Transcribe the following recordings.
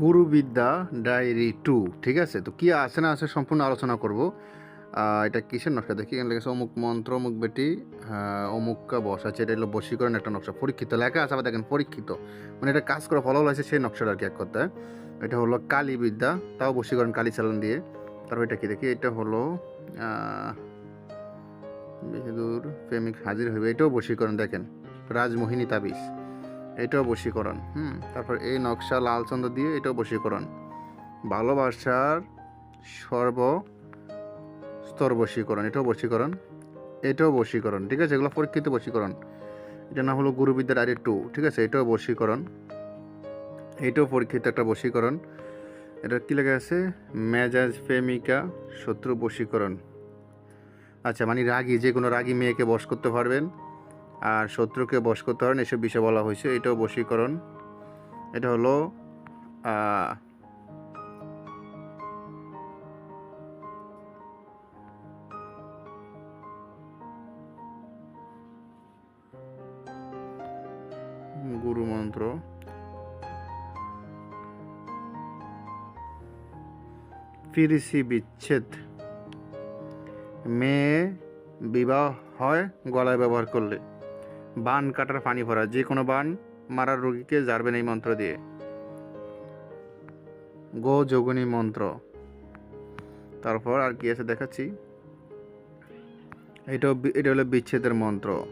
Gurubidya diary two ঠিক আছে? তো কি আছে না আছে সম্পূর্ণ আলোচনা করব। এটা কিসের নকশা? দেখি এখানে লেগেছে অমুক মন্ত্র অমুক বেটি আহ, অমুককা বসা আছে এটা হলো বশীকরণ একটা নকশা পরীক্ষিত। লেখা আছে আবার দেখেন পরীক্ষিত। মানে এটা কাজ করে ফলাফল আছে সেই নকশাটা আর কি এক কথায়। এটা হলো কালী বিদ্যা তাও বশীকরণ কালী চালন দিয়ে। তারপর এটা কি দেখি? এটা হলো বেশি দূর প্রেমিক হাজির হইবে এটাও বশীকরণ দেখেন। রাজমোহিনী তাবিজ। এটাও বশীকরণ, হুম? তারপর এই নকশা লাল চন্দ্র দিয়ে এটাও বশীকরণ। ভালোবাসার সর্ব স্তর বশীকরণ, এটাও বশীকরণ এটাও বশীকরণ, ঠিক আছে? এগুলো পরীক্ষিত বশীকরণ। এটা না হলো গুরুবিদ্যার আরে টু, ঠিক আছে? এটাও বশীকরণ, এটাও পরীক্ষিত একটা বশীকরণ। এটা কী লেখা আছে? মেজাজ প্রেমিকা শত্রু বশীকরণ। আচ্ছা মানে রাগী, যে কোনো রাগী মেয়েকে বশ করতে পারবেন। আর শত্রুকে বশ করতে পারেন এসব বিষয় বলা হয়েছে। এটাও বশীকরণ। এটা হলো গুরু মন্ত্র। ফিরিসি বিচ্ছেদ। মেয়ে বিবাহ হয় গলায় ব্যবহার করলে। বান কাটার পানি ভরা, যে কোনো বান মারার রোগীকে জারবেন এই মন্ত্র দিয়ে। গো যোগনী মন্ত্র। তারপর আর কি আছে দেখাচ্ছি? এটাও বি- এটা হলো বিচ্ছেদের মন্ত্র।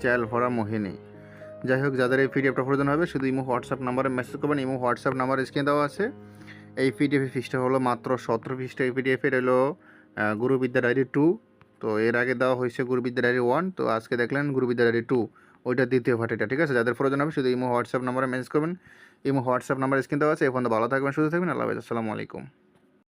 চাল ভরা মোহিনী। যাই হোক, যাদের এই পিডিএফটা প্রয়োজন হবে, শুধু ইমো, হোয়াটসঅ্যাপ নাম্বারে মেসেজ করবেন। ইমো, হোয়াটসঅ্যাপ নাম্বার স্ক্রিন দেওয়া আছে। এই পিডিএফ ফিসটা হলো মাত্র সতেরো পৃষ্ঠা এই পিডিএফ। এর হলো গুরুবিদ্যা ডায়েরি টু তো এর আগে দেওয়া হয়েছে গুরুবিদ্যা ডায়েরি ওয়ান, তো আজকে দেখলেন গুরুবিদ্যা ডায়েরি টু, ওইটা দ্বিতীয় ভাটিটা ঠিক আছে? যাদের প্রয়োজন হবে শুধু ইমো, হোয়াটসঅ্যাপ নাম্বারে মেসেজ করবেন। ইমো, হোয়াটসঅ্যাপ নাম্বার স্ক্রিন দেওয়া আছে এখন ভালো থাকবেন শুধু থাকবেন, আল্লাহ আসসালামু আলাইকুম।